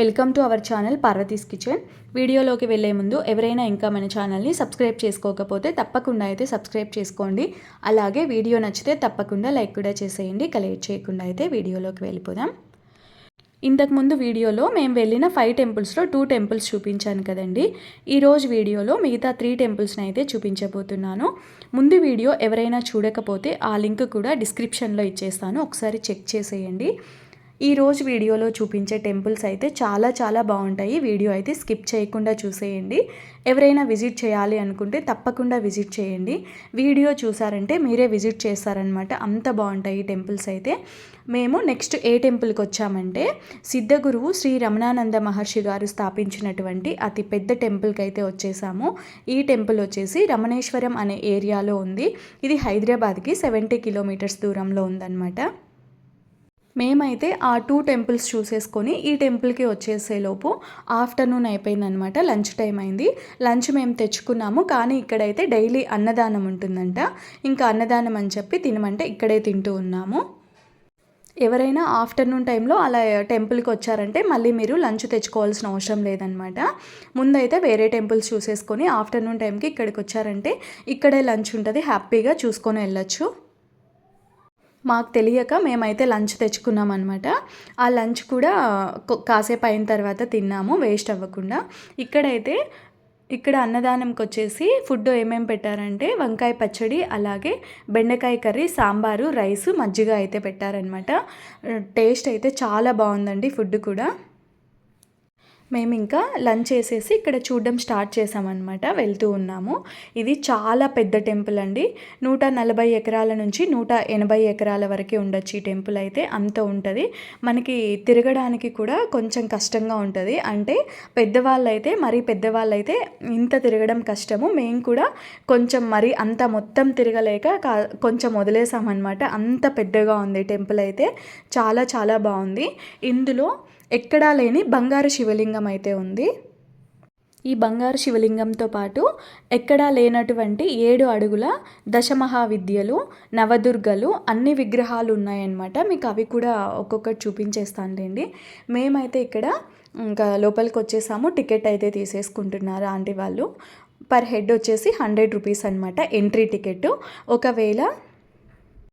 Welcome to our channel Parvathi's kitchen. వీడియోలోకి వెళ్ళే ముందు ఎవరైనా ఇంకా మన ఛానల్ని సబ్స్క్రైబ్ చేసుకోకపోతే తప్పకుండా అయితే సబ్స్క్రైబ్ చేసుకోండి. అలాగే వీడియో నచ్చితే తప్పకుండా లైక్ కూడా చేసేయండి. కలెక్ట్ చేయకుండా అయితే వీడియోలోకి వెళ్ళిపోదాం. ఇంతకుముందు వీడియోలో మేము వెళ్ళిన ఫైవ్ టెంపుల్స్లో టూ టెంపుల్స్ చూపించాను కదండి. ఈరోజు వీడియోలో మిగతా త్రీ టెంపుల్స్ని అయితే చూపించబోతున్నాను. ముందు వీడియో ఎవరైనా చూడకపోతే ఆ లింక్ కూడా డిస్క్రిప్షన్లో ఇచ్చేస్తాను. ఒకసారి చెక్ చేసేయండి. ఈ రోజు వీడియోలో చూపించే టెంపుల్స్ అయితే చాలా చాలా బాగుంటాయి. వీడియో అయితే స్కిప్ చేయకుండా చూసేయండి. ఎవరైనా విజిట్ చేయాలి అనుకుంటే తప్పకుండా విజిట్ చేయండి. వీడియో చూసారంటే మీరే విజిట్ చేస్తారనమాట అంత బాగుంటాయి టెంపుల్స్ అయితే. మేము నెక్స్ట్ ఏ టెంపుల్కి వచ్చామంటే సిద్ధగురువు శ్రీ రమణానంద మహర్షి గారు స్థాపించినటువంటి అతి పెద్ద టెంపుల్కి అయితే వచ్చేసాము. ఈ టెంపుల్ వచ్చేసి రమణేశ్వరం అనే ఏరియాలో ఉంది. ఇది హైదరాబాద్కి సెవెంటీ కిలోమీటర్స్ దూరంలో ఉందన్నమాట. మేమైతే ఆ టూ టెంపుల్స్ చూసేసుకొని ఈ టెంపుల్కి వచ్చేసేలోపు ఆఫ్టర్నూన్ అయిపోయిందనమాట లంచ్ టైం అయింది. లంచ్ మేము తెచ్చుకున్నాము కానీ ఇక్కడైతే డైలీ అన్నదానం ఉంటుందంట. ఇంకా అన్నదానం అని చెప్పి తినమంటే ఇక్కడే తింటూ ఉన్నాము. ఎవరైనా ఆఫ్టర్నూన్ టైంలో అలా టెంపుల్కి వచ్చారంటే మళ్ళీ మీరు లంచ్ తెచ్చుకోవాల్సిన అవసరం లేదనమాట. ముందైతే వేరే టెంపుల్స్ చూసేసుకొని ఆఫ్టర్నూన్ టైంకి ఇక్కడికి వచ్చారంటే ఇక్కడే లంచ్ ఉంటుంది హ్యాపీగా చూసుకొని వెళ్ళొచ్చు. మాకు తెలియక మేమైతే లంచ్ తెచ్చుకున్నాం అనమాట ఆ లంచ్ కూడా కాసేపు అయిన తర్వాత తిన్నాము వేస్ట్ అవ్వకుండా. ఇక్కడైతే ఇక్కడ అన్నదానంకి వచ్చేసి ఫుడ్ ఏమేమి పెట్టారంటే వంకాయ పచ్చడి అలాగే బెండకాయ కర్రీ సాంబారు రైస్ మజ్జిగ అయితే పెట్టారనమాట టేస్ట్ అయితే చాలా బాగుందండి ఫుడ్ కూడా. మేము ఇంకా లంచ్ చేసేసి ఇక్కడ చూడడం స్టార్ట్ చేసామన్నమాట వెళ్తూ ఉన్నాము. ఇది చాలా పెద్ద టెంపుల్ అండి. నూట నలభై ఎకరాల నుంచి నూట ఎనభై ఎకరాల వరకే ఉండొచ్చు ఈ టెంపుల్ అయితే అంత ఉంటుంది. మనకి తిరగడానికి కూడా కొంచెం కష్టంగా ఉంటుంది. అంటే పెద్దవాళ్ళు అయితే మరీ పెద్దవాళ్ళు అయితే ఇంత తిరగడం కష్టము. మేము కూడా కొంచెం మరి అంత మొత్తం తిరగలేక కొంచెం వదిలేసామన్నమాట. అంత పెద్దగా ఉంది టెంపుల్ అయితే. చాలా చాలా బాగుంది. ఇందులో ఎక్కడా లేని బంగారు శివలింగం అయితే ఉంది. ఈ బంగారు శివలింగంతో పాటు ఎక్కడా లేనటువంటి ఏడు అడుగుల దశమహావిద్యలు నవదుర్గలు అన్ని విగ్రహాలు ఉన్నాయన్నమాట. మీకు అవి కూడా ఒక్కొక్కటి చూపించేస్తానులేండి మేమైతే ఇక్కడ ఇంకా లోపలికి వచ్చేసాము. టికెట్ అయితే తీసేసుకుంటున్నారు ఆంటీ వాళ్ళు. పర్ హెడ్ వచ్చేసి హండ్రెడ్ రూపీస్ అనమాట ఎంట్రీ టికెట్. ఒకవేళ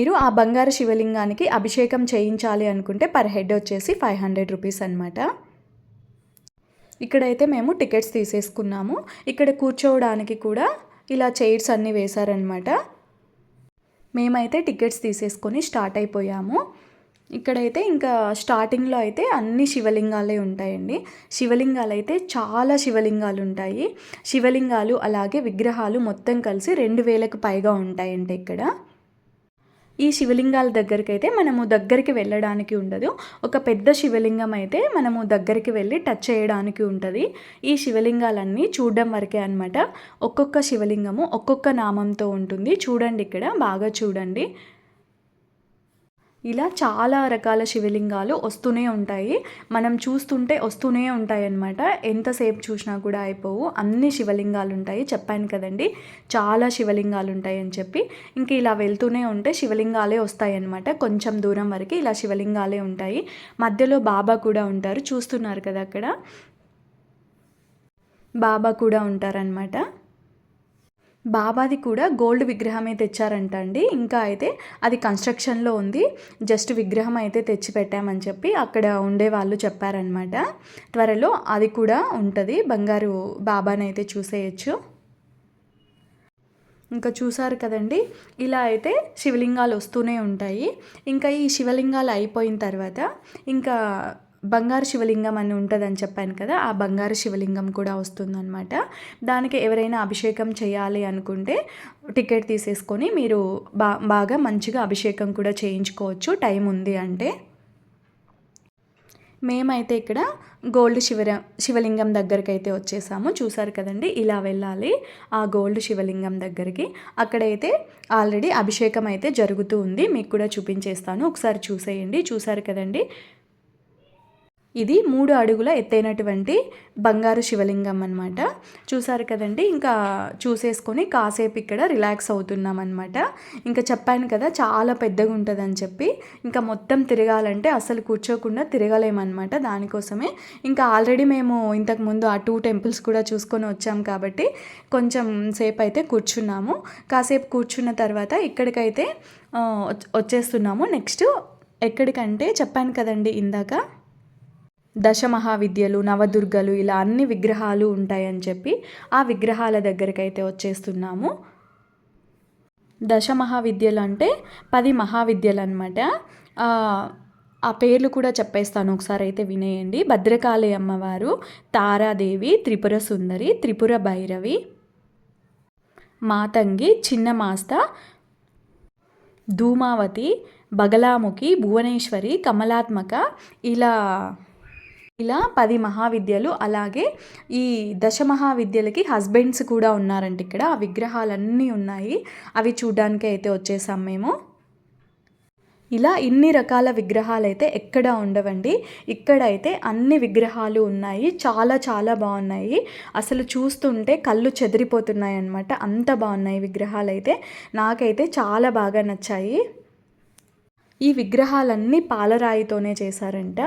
మీరు ఆ బంగారు శివలింగానికి అభిషేకం చేయించాలి అనుకుంటే పర్ హెడ్ వచ్చేసి ఫైవ్ హండ్రెడ్ రూపీస్ అనమాట ఇక్కడైతే మేము టికెట్స్ తీసేసుకున్నాము. ఇక్కడ కూర్చోవడానికి కూడా ఇలా చైర్స్ అన్నీ వేశారనమాట మేమైతే టికెట్స్ తీసేసుకొని స్టార్ట్ అయిపోయాము. ఇక్కడైతే ఇంకా స్టార్టింగ్లో అయితే అన్ని శివలింగాలే ఉంటాయండి. శివలింగాలు అయితే చాలా శివలింగాలు ఉంటాయి శివలింగాలు అలాగే విగ్రహాలు మొత్తం కలిసి రెండు వేలకు పైగా ఉంటాయండి ఇక్కడ. ఈ శివలింగాల దగ్గరికి అయితే మనము దగ్గరికి వెళ్ళడానికి ఉండదు. ఒక పెద్ద శివలింగం అయితే మనము దగ్గరికి వెళ్ళి టచ్ చేయడానికి ఉంటుంది. ఈ శివలింగాలన్నీ చూడడం వరకే అనమాట ఒక్కొక్క శివలింగము ఒక్కొక్క నామంతో ఉంటుంది. చూడండి ఇక్కడ బాగా చూడండి. ఇలా చాలా రకాల శివలింగాలు వస్తూనే ఉంటాయి. మనం చూస్తుంటే వస్తూనే ఉంటాయి అన్నమాట ఎంతసేపు చూసినా కూడా అయిపోవు. అన్ని శివలింగాలు ఉంటాయి. చెప్పాను కదండి. చాలా శివలింగాలు ఉంటాయి అని చెప్పి. ఇంక ఇలా వెళ్తూనే ఉంటే శివలింగాలే వస్తాయి అన్నమాట కొంచెం దూరం వరకు ఇలా శివలింగాలే ఉంటాయి. మధ్యలో బాబా కూడా ఉంటారు. చూస్తున్నారు కదా అక్కడ? బాబా కూడా ఉంటారనమాట బాబాది కూడా గోల్డ్ విగ్రహమే తెచ్చారంట అండి. ఇంకా అయితే అది కన్స్ట్రక్షన్లో ఉంది. జస్ట్ విగ్రహం అయితే తెచ్చి పెట్టామని చెప్పి అక్కడ ఉండే వాళ్ళు చెప్పారనమాట త్వరలో అది కూడా ఉంటుంది. బంగారు బాబాని అయితే చూసేయచ్చు. ఇంకా చూసారు కదండి ఇలా అయితే శివలింగాలు వస్తూనే ఉంటాయి. ఇంకా ఈ శివలింగాలు అయిపోయిన తర్వాత ఇంకా బంగారు శివలింగం అని ఉంటుందని చెప్పాను కదా ఆ బంగారు శివలింగం కూడా వస్తుందన్నమాట. దానికి ఎవరైనా అభిషేకం చేయాలి అనుకుంటే టికెట్ తీసేసుకొని మీరు బా బాగా మంచిగా అభిషేకం కూడా చేయించుకోవచ్చు. టైం ఉంది అంటే. మేమైతే ఇక్కడ గోల్డ్ శివర శివలింగం దగ్గరికి అయితే వచ్చేసాము. చూసారు కదండి ఇలా వెళ్ళాలి ఆ గోల్డ్ శివలింగం దగ్గరికి. అక్కడైతే ఆల్రెడీ అభిషేకం అయితే జరుగుతూ ఉంది. మీకు కూడా చూపించేస్తాను. ఒకసారి చూసేయండి. చూసారు కదండి ఇది మూడు అడుగుల ఎత్తైనటువంటి బంగారు శివలింగం అనమాట చూసారు కదండి? ఇంకా చూసేసుకొని కాసేపు ఇక్కడ రిలాక్స్ అవుతున్నాం అనమాట ఇంకా చెప్పాను కదా చాలా పెద్దగా ఉంటుందని చెప్పి. ఇంకా మొత్తం తిరగాలంటే అసలు కూర్చోకుండా తిరగలేమన్నమాట దానికోసమే. ఇంకా ఆల్రెడీ మేము ఇంతకుముందు ఆ టూ టెంపుల్స్ కూడా చూసుకొని వచ్చాం కాబట్టి కొంచెం సేపు అయితే కూర్చున్నాము. కాసేపు కూర్చున్న తర్వాత ఇక్కడికైతే వచ్చేస్తున్నాము. నెక్స్ట్ ఎక్కడికంటే చెప్పాను కదండి ఇందాక. దశమహావిద్యలు నవదుర్గలు ఇలా అన్ని విగ్రహాలు ఉంటాయని చెప్పి ఆ విగ్రహాల దగ్గరకైతే వచ్చేస్తున్నాము. దశమహావిద్యలు అంటే పది మహావిద్యలు అనమాట ఆ పేర్లు కూడా చెప్పేస్తాను ఒకసారి అయితే వినేయండి. భద్రకాళి అమ్మవారు తారాదేవి త్రిపుర సుందరి త్రిపుర భైరవి మాతంగి చిన్న మాస్త ధూమావతి బగలాముఖి భువనేశ్వరి కమలాత్మక ఇలా ఇలా పది మహావిద్యలు అలాగే ఈ దశ మహావిద్యలకి హస్బెండ్స్ కూడా ఉన్నారంట ఇక్కడ. ఆ విగ్రహాలన్నీ ఉన్నాయి. అవి చూడడానికి అయితే వచ్చేసాం మేము. ఇలా ఇన్ని రకాల విగ్రహాలు అయితే ఎక్కడ ఉండవండి. ఇక్కడైతే అన్ని విగ్రహాలు ఉన్నాయి. చాలా చాలా బాగున్నాయి. అసలు చూస్తుంటే కళ్ళు చెదిరిపోతున్నాయి అన్నమాట అంత బాగున్నాయి విగ్రహాలు అయితే నాకైతే చాలా బాగా నచ్చాయి. ఈ విగ్రహాలన్నీ పాలరాయితోనే చేశారంట.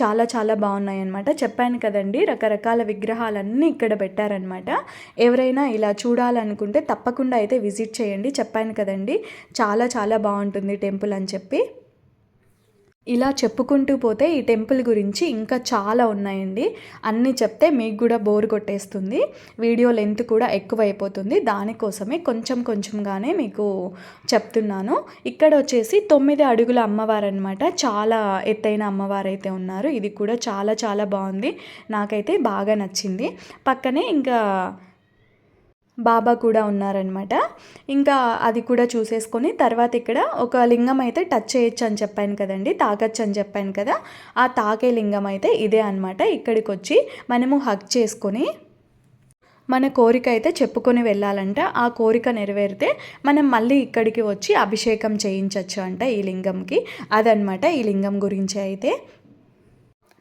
చాలా చాలా బాగున్నాయి అనమాట చెప్పాను కదండి రకరకాల విగ్రహాలన్నీ ఇక్కడ పెట్టారనమాట ఎవరైనా ఇలా చూడాలనుకుంటే తప్పకుండా అయితే విజిట్ చేయండి. చెప్పాను కదండి చాలా చాలా బాగుంటుంది టెంపుల్ అని చెప్పి. ఇలా చెప్పుకుంటూ పోతే ఈ టెంపుల్ గురించి ఇంకా చాలా ఉన్నాయండి. అన్నీ చెప్తే మీకు కూడా బోర్ కొట్టేస్తుంది. వీడియో లెంత్ కూడా ఎక్కువైపోతుంది. దానికోసమే కొంచెం కొంచెంగానే మీకు చెప్తున్నాను. ఇక్కడ వచ్చేసి తొమ్మిది అడుగుల అమ్మవారు అనమాట చాలా ఎత్తైన అమ్మవారు అయితే ఉన్నారు. ఇది కూడా చాలా చాలా బాగుంది. నాకైతే బాగా నచ్చింది. పక్కనే ఇంకా బాబా కూడా ఉన్నారనమాట ఇంకా అది కూడా చూసేసుకొని తర్వాత ఇక్కడ ఒక లింగం అయితే టచ్ చేయొచ్చు అని చెప్పాను కదండి తాకచ్చు అని చెప్పాను కదా. ఆ తాకే లింగం అయితే ఇదే అనమాట ఇక్కడికి వచ్చి మనము హక్ చేసుకొని మన కోరిక అయితే చెప్పుకొని వెళ్ళాలంట. ఆ కోరిక నెరవేరితే మనం మళ్ళీ ఇక్కడికి వచ్చి అభిషేకం చేయించవచ్చు అంట ఈ లింగంకి. అదనమాట ఈ లింగం గురించి అయితే.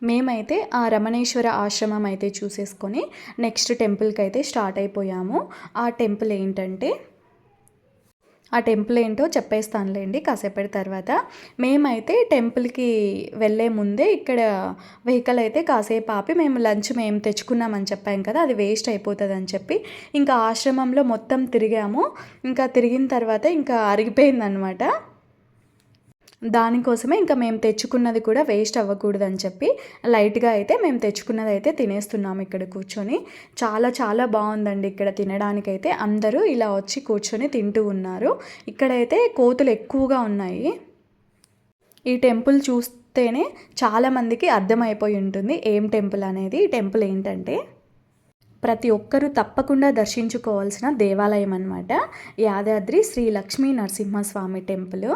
మేమైతే ఆ రమణేశ్వర ఆశ్రమం అయితే చూసేసుకొని నెక్స్ట్ టెంపుల్కి అయితే స్టార్ట్ అయిపోయాము. ఆ టెంపుల్ ఏంటంటే ఆ టెంపుల్ ఏంటో చెప్పేస్తానులేండి కాసేపటి తర్వాత. మేమైతే టెంపుల్కి వెళ్ళే ముందే ఇక్కడ వెహికల్ అయితే కాసేపు ఆపి మేము లంచ్ మేము తెచ్చుకున్నామని చెప్పాం కదా అది వేస్ట్ అయిపోతుంది అని చెప్పి ఇంకా ఆశ్రమంలో మొత్తం తిరిగాము. ఇంకా తిరిగిన తర్వాత ఇంకా అరిగిపోయిందనమాట దానికోసమే ఇంకా మేము తెచ్చుకున్నది కూడా వేస్ట్ అవ్వకూడదు అని చెప్పి లైట్గా అయితే మేము తెచ్చుకున్నది అయితే తినేస్తున్నాము ఇక్కడ కూర్చొని. చాలా చాలా బాగుందండి ఇక్కడ తినడానికైతే. అందరూ ఇలా వచ్చి కూర్చొని తింటూ ఉన్నారు. ఇక్కడైతే కోతులు ఎక్కువగా ఉన్నాయి. ఈ టెంపుల్ చూస్తేనే చాలామందికి అర్థమైపోయి ఉంటుంది. ఏం టెంపుల్ అనేది? ఈ టెంపుల్ ఏంటంటే ప్రతి ఒక్కరూ తప్పకుండా దర్శించుకోవాల్సిన దేవాలయం అనమాట యాదాద్రి శ్రీ లక్ష్మీ నరసింహస్వామి టెంపుల్.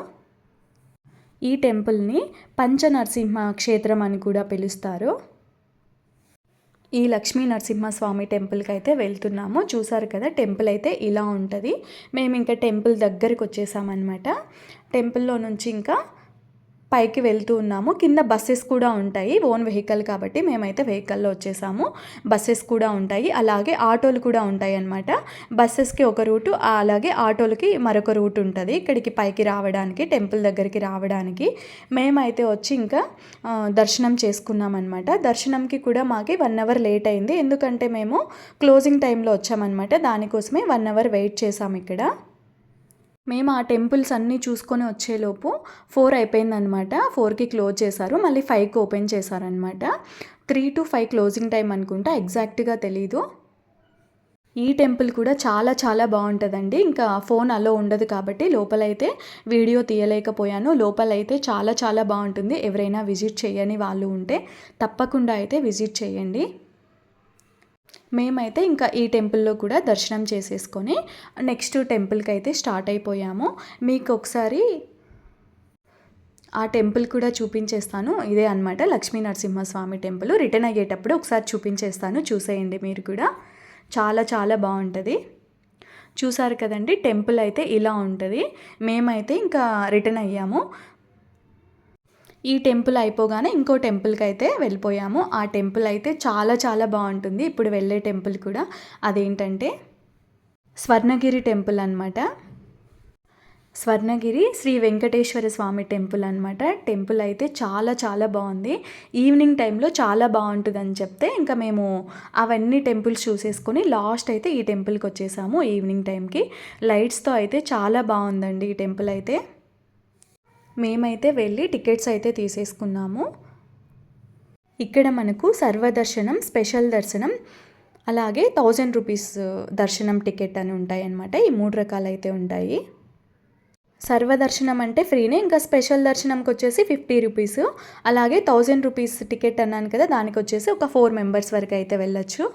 ఈ టెంపుల్ని పంచనరసింహ క్షేత్రం అని కూడా పిలుస్తారు. ఈ లక్ష్మీ నరసింహస్వామి టెంపుల్కి అయితే వెళ్తున్నాము. చూసారు కదా టెంపుల్ అయితే ఇలా ఉంటుంది. మేము ఇంకా టెంపుల్ దగ్గరికి వచ్చేసామన్నమాట టెంపుల్లో నుంచి ఇంకా పైకి వెళ్తూ ఉన్నాము. కింద బస్సెస్ కూడా ఉంటాయి. ఓన్ వెహికల్ కాబట్టి మేమైతే వెహికల్లో వచ్చేసాము. బస్సెస్ కూడా ఉంటాయి. అలాగే ఆటోలు కూడా ఉంటాయి అన్నమాట. బస్సెస్కి ఒక రూటు అలాగే ఆటోలకి మరొక రూట్ ఉంటుంది. ఇక్కడికి పైకి రావడానికి టెంపుల్ దగ్గరికి రావడానికి. మేమైతే వచ్చి ఇంకా దర్శనం చేసుకున్నాం అనమాట దర్శనంకి కూడా మాకి వన్ అవర్ లేట్ అయింది. ఎందుకంటే మేము క్లోజింగ్ టైంలో వచ్చామన్నమాట. దానికోసమే వన్ అవర్ వెయిట్ చేసాము ఇక్కడ. మేము ఆ టెంపుల్స్ అన్నీ చూసుకొని వచ్చేలోపు ఫోర్ అయిపోయిందనమాట. ఫోర్కి క్లోజ్ చేశారు. మళ్ళీ ఫైవ్కి ఓపెన్ చేశారనమాట. Three to five closing time అనుకుంటా. ఎగ్జాక్ట్గా తెలీదు. ఈ టెంపుల్ కూడా చాలా చాలా బాగుంటుందండి. ఇంకా ఫోన్ అలో ఉండదు కాబట్టి లోపలైతే వీడియో తీయలేకపోయాను. లోపలైతే చాలా చాలా బాగుంటుంది. ఎవరైనా విజిట్ చేయని వాళ్ళు ఉంటే తప్పకుండా అయితే విజిట్ చేయండి. మేమైతే ఇంకా ఈ టెంపుల్లో కూడా దర్శనం చేసేసుకొని నెక్స్ట్ టెంపుల్కి అయితే స్టార్ట్ అయిపోయాము. మీకు ఒకసారి ఆ టెంపుల్ కూడా చూపించేస్తాను. ఇదే అనమాట లక్ష్మీ నరసింహస్వామి టెంపుల్. రిటర్న్ అయ్యేటప్పుడు ఒకసారి చూపించేస్తాను. చూసేయండి మీరు కూడా. చాలా చాలా బాగుంటుంది. చూసారు కదండి టెంపుల్ అయితే ఇలా ఉంటుంది. మేమైతే ఇంకా రిటర్న్ అయ్యాము. ఈ టెంపుల్ అయిపోగానే ఇంకో టెంపుల్కి అయితే వెళ్ళిపోయాము. ఆ టెంపుల్ అయితే చాలా చాలా బాగుంటుంది. ఇప్పుడు వెళ్ళే టెంపుల్ కూడా అదేంటంటే స్వర్ణగిరి టెంపుల్ అనమాట స్వర్ణగిరి శ్రీ వెంకటేశ్వర స్వామి టెంపుల్ అనమాట టెంపుల్ అయితే చాలా చాలా బాగుంది. ఈవినింగ్ టైంలో చాలా బాగుంటుంది అని చెప్తే ఇంకా మేము అవన్నీ టెంపుల్స్ చూసేసుకొని లాస్ట్ అయితే ఈ టెంపుల్కి వచ్చేసాము ఈవినింగ్ టైంకి. లైట్స్తో అయితే చాలా బాగుందండి ఈ టెంపుల్ అయితే. మేమైతే వెళ్ళి టికెట్స్ అయితే తీసేసుకున్నాము. ఇక్కడ మనకు సర్వదర్శనం స్పెషల్ దర్శనం అలాగే థౌజండ్ రూపీస్ దర్శనం టికెట్ అని ఉంటాయి అన్నమాట ఈ మూడు రకాలు అయితే ఉంటాయి. సర్వదర్శనం అంటే ఫ్రీనే ఇంకా స్పెషల్ దర్శనంకి వచ్చేసి ఫిఫ్టీ రూపీస్. అలాగే థౌజండ్ రూపీస్ టికెట్ అన్నాను కదా దానికి వచ్చేసి ఒక ఫోర్ మెంబర్స్ వరకు అయితే వెళ్ళొచ్చు.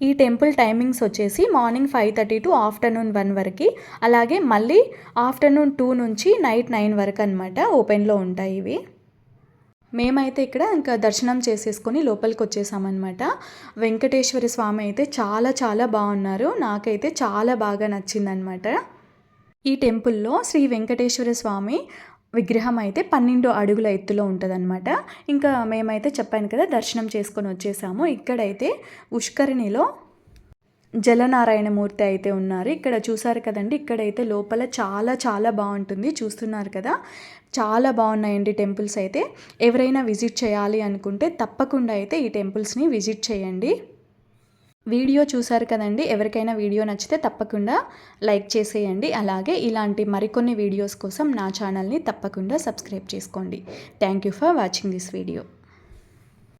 ఈ టెంపుల్ టైమింగ్స్ వచ్చేసి morning five thirty to afternoon one వరకు. అలాగే మళ్ళీ ఆఫ్టర్నూన్ టూ నుంచి నైట్ నైన్ వరకు అనమాట ఓపెన్లో ఉంటాయి ఇవి. మేమైతే ఇక్కడ ఇంకా దర్శనం చేసేసుకొని లోపలికి వచ్చేసామన్నమాట. వెంకటేశ్వర స్వామి అయితే చాలా చాలా బాగున్నారు. నాకైతే చాలా బాగా నచ్చిందనమాట ఈ టెంపుల్లో శ్రీ వెంకటేశ్వర స్వామి విగ్రహం అయితే పన్నెండు అడుగుల ఎత్తులో ఉంటుందన్నమాట. ఇంకా మేమైతే చెప్పాను కదా దర్శనం చేసుకొని వచ్చేసాము. ఇక్కడైతే ఉష్కరిణిలో జలనారాయణమూర్తి అయితే ఉన్నారు. ఇక్కడ చూసారు కదండి ఇక్కడైతే లోపల చాలా చాలా బాగుంటుంది. చూస్తున్నారు కదా చాలా బాగున్నాయండి టెంపుల్స్ అయితే. ఎవరైనా విజిట్ చేయాలి అనుకుంటే తప్పకుండా అయితే ఈ టెంపుల్స్ని విజిట్ చేయండి. వీడియో చూశారు కదండి. ఎవరికైనా వీడియో నచ్చితే తప్పకుండా లైక్ చేసేయండి. అలాగే ఇలాంటి మరికొన్ని వీడియోస్ కోసం నా ఛానల్ని తప్పకుండా సబ్స్క్రైబ్ చేసుకోండి. Thank you for watching this video.